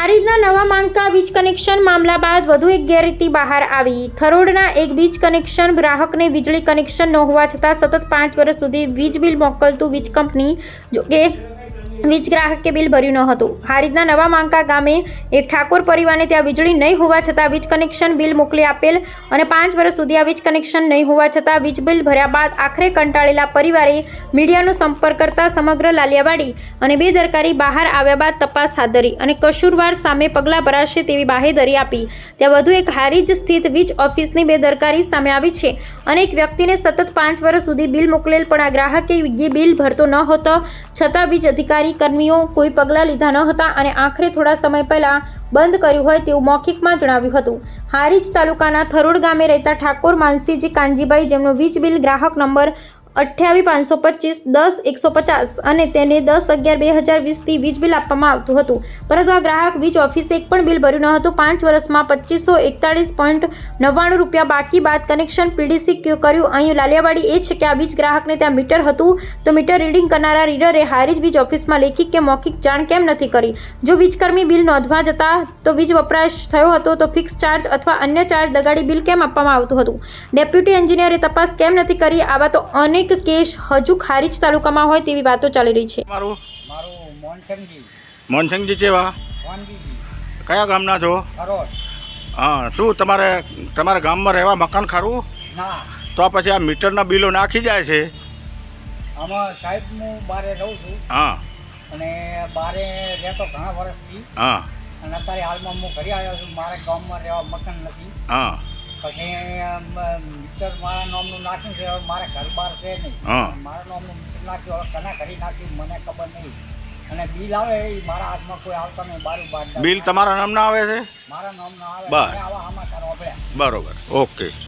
હારીજના નવા માંગતા વીજ કનેક્શન મામલા બાદ વધુ એક ગેરરીતિ બહાર આવી. થરોડના એક વીજ કનેક્શન ગ્રાહકને વીજળી કનેક્શન ન હોવા છતાં સતત પાંચ વર્ષ સુધી વીજ બિલ મોકલતું વીજ કંપની, જોકે વીજ ગ્રાહકે બિલ ભર્યું ન હતું. હારીજના નવા માંકા ગામે એક ઠાકોર પરિવારને ત્યાં વીજળી નહીં હોવા છતાં વીજ કનેક્શન બિલ મોકલી આપેલ અને પાંચ વર્ષ સુધી આ વીજ કનેક્શન નહીં હોવા છતાં વીજ બિલ ભર્યા બાદ આખરે કંટાળેલા પરિવારે મીડિયાનો સંપર્ક કરતા સમગ્ર લાલિયાવાડી અને બેદરકારી બહાર આવ્યા બાદ તપાસ હાથ ધરી અને કસૂરવાર સામે પગલાં ભરાશે તેવી બાહેધરી આપી. ત્યાં વધુ એક હારીજ સ્થિત વીજ ઓફિસની બેદરકારી સામે આવી છે અને એક વ્યક્તિને સતત પાંચ વર્ષ સુધી બિલ મોકલેલ પણ આ ગ્રાહકે બિલ ભરતો ન હતો છતાં વીજ અધિકારી કર્મીઓ કોઈ પગલાં લીધા ન હતા અને આખરે થોડા સમય પહેલાં બંધ કર્યું હોય તેવું મૌખિકમાં જણાવ્યું હતું. હારીજ તાલુકાના થરોડ ગામે રહેતા ઠાકોર માનસીજી કાનજીભાઈ, જેમનો વીજ બિલ ગ્રાહક નંબર અઠ્યાવીસ પાંચસો પચીસ, દસ, એકસો પચાસ અને તેને દસ અગિયાર, બે હજાર વીસથી વીજ બિલ આપવામાં આવતું હતું. પરંતુ આ ગ્રાહક વીજ ઓફિસે એક પણ બિલ ભર્યું ન હતું. પાંચ વર્ષમાં પચીસો એકતાળીસ પોઈન્ટ નવ્વાણું રૂપિયા બાકી બાદ કનેક્શન પીડીસી કર્યું. અહીં લાલિયાવાડી એ છે કે આ વીજ ગ્રાહકને ત્યાં મીટર હતું. તો મીટર રીડિંગ કરનારા રીડરે હારીજ વીજ ઓફિસમાં લેખિત કે મૌખિક જાણ કેમ નથી કરી? જો વીજકર્મી બિલ નોંધવા જતા તો વીજ વપરાશ થયો હતો, તો ફિક્સ ચાર્જ અથવા અન્ય ચાર્જ દગાડી બિલ કેમ આપવામાં આવતું હતું? ડેપ્યુટી એન્જિનિયરે તપાસ કેમ નથી કરી? આવા તો અનેક કેસ હજુ ખારીજ તાલુકામાં હોય તેવી વાતો ચાલી રહી છે. મારું? મારું મોનસંગજી. મોનસંગજી જેવા વાનગીજી કયા ગામના છો? હા શું તમારે તમારા ગામમાં રહેવા મકાન ખરું? ના. તો પછી આ મીટરના બિલો નાખી જાય છે? આમાં સાહેબ હું બારે રહું છું. હા. અને બારે રહેતો ઘણા વર્ષથી. હા. અને અત્યારે હાલમાં હું ઘરે આવ્યો છું. મારા ગામમાં રહેવા મકાન નથી. હા. પછી મીટર મારા નામનું નાખ્યું છે હવે મારા ઘર બહાર છે નહીં. મારા નામનું મિત્ર નાખ્યું હવે કના કરી નાખ્યું મને ખબર નહીં. અને બિલ આવે એ મારા હાથમાં કોઈ આવતા નહીં બારું બાર બિલ તમારા નામના આવે છે? મારા નામનું આવે બરાબર આમાં બરોબર. ઓકે.